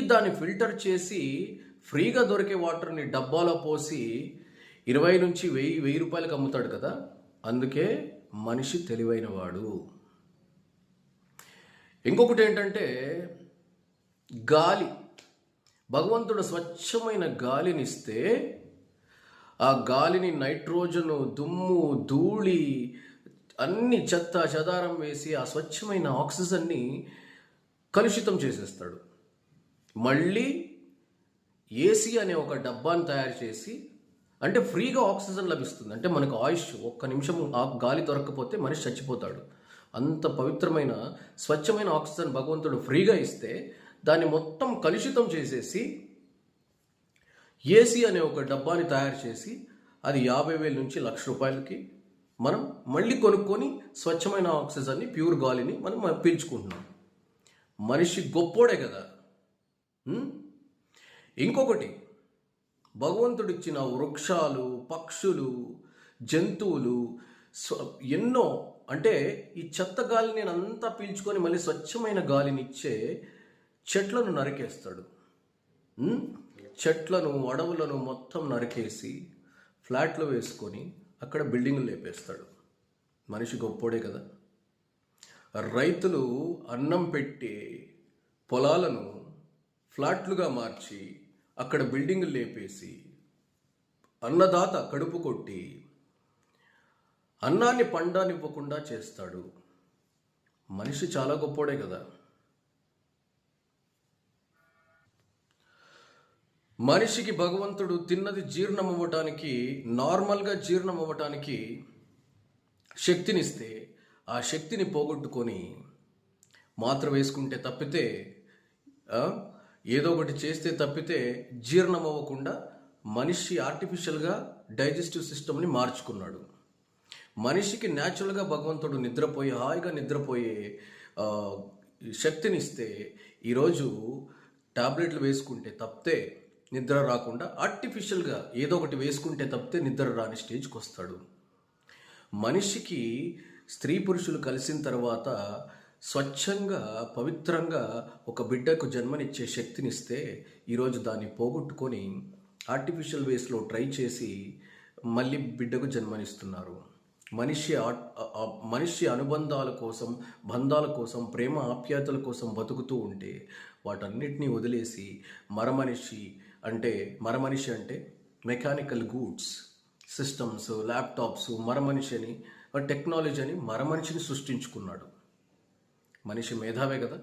దాన్ని ఫిల్టర్ చేసి ఫ్రీగా దొరికే వాటర్ని డబ్బాలో పోసి ఇరవై నుంచి వెయ్యి వెయ్యి రూపాయలకు అమ్ముతాడు కదా? అందుకే మనిషి తెలివైనవాడు. ఇంకొకటి ఏంటంటే గాలి. భగవంతుడు స్వచ్ఛమైన గాలిని ఇస్తే ఆ గాలిని నైట్రోజను దుమ్ము ధూళి అన్ని చెత్త చెదారం వేసి ఆ స్వచ్ఛమైన ఆక్సిజన్ని కలుషితం చేసేస్తాడు. మళ్ళీ ఏసీ అనే ఒక డబ్బాని తయారు చేసి అంటే ఫ్రీగా ఆక్సిజన్ లభిస్తుంది. అంటే మనకు ఆయుష్ ఒక్క నిమిషం ఆ గాలి దొరకకపోతే మనిషి చచ్చిపోతాడు. అంత పవిత్రమైన స్వచ్ఛమైన ఆక్సిజన్ భగవంతుడు ఫ్రీగా ఇస్తే దాన్ని మొత్తం కలుషితం చేసేసి ఏసీ అనే ఒక డబ్బాని తయారు చేసి అది యాభై వేల నుంచి లక్ష రూపాయలకి మనం మళ్ళీ కొనుక్కొని స్వచ్ఛమైన ఆక్సిజన్ని ప్యూర్ గాలిని మనం పీల్చుకుంటున్నాం. మనిషి గొప్పోడే కదా. ఇంకొకటి భగవంతుడిచ్చిన వృక్షాలు పక్షులు జంతువులు ఎన్నో అంటే ఈ చెత్త గాలి నేను అంతా పీల్చుకొని మళ్ళీ స్వచ్ఛమైన గాలిని ఇచ్చే చెట్లను నరికేస్తాడు. చెట్లను అడవులను మొత్తం నరికేసి ఫ్లాట్లు వేసుకొని అక్కడ బిల్డింగ్లు లేపేస్తాడు. మనిషి గొప్పోడే కదా. రైతులు అన్నం పెట్టి పొలాలను ఫ్లాట్లుగా మార్చి అక్కడ బిల్డింగులు లేపేసి అన్నదాత కడుపు కొట్టి అన్నాన్ని పండానివ్వకుండా చేస్తాడు. మనిషి చాలా గొప్పోడే కదా. మనిషికి భగవంతుడు తిన్నది జీర్ణం అవ్వటానికి నార్మల్గా జీర్ణం అవ్వటానికి శక్తినిస్తే ఆ శక్తిని పోగొట్టుకొని మాత్ర వేసుకుంటే తప్పితే ఏదో ఒకటి చేస్తే తప్పితే జీర్ణం అవ్వకుండా మనిషి ఆర్టిఫిషియల్గా డైజెస్టివ్ సిస్టమ్ని మార్చుకున్నాడు. మనిషికి న్యాచురల్గా భగవంతుడు నిద్రపోయి హాయిగా నిద్రపోయే శక్తినిస్తే ఈరోజు టాబ్లెట్లు వేసుకుంటే తప్పితే నిద్ర రాకుండా ఆర్టిఫిషియల్గా ఏదో ఒకటి వేసుకుంటే తప్పితే నిద్ర రాని స్టేజ్కి వస్తాడు మనిషికి స్త్రీ పురుషులు కలిసిన తర్వాత స్వచ్ఛంగా పవిత్రంగా ఒక బిడ్డకు జన్మనిచ్చే శక్తినిస్తే ఈరోజు దాన్ని పోగొట్టుకొని ఆర్టిఫిషియల్ వేస్లో ట్రై చేసి మళ్ళీ బిడ్డకు జన్మనిస్తున్నారు. మనిషి మనిషి అనుబంధాల కోసం బంధాల కోసం ప్రేమ ఆప్యాయతల కోసం బతుకుతూ ఉంటే వాటన్నిటినీ వదిలేసి మరమనిషి అంటే మరమనిషి అంటే మెకానికల్ గూడ్స్ సిస్టమ్స్ ల్యాప్టాప్స్ మరమనిషి అని టెక్నాలజీ అని మరమనిషిని సృష్టించుకున్నాడు. మనిషి మేధావే కదా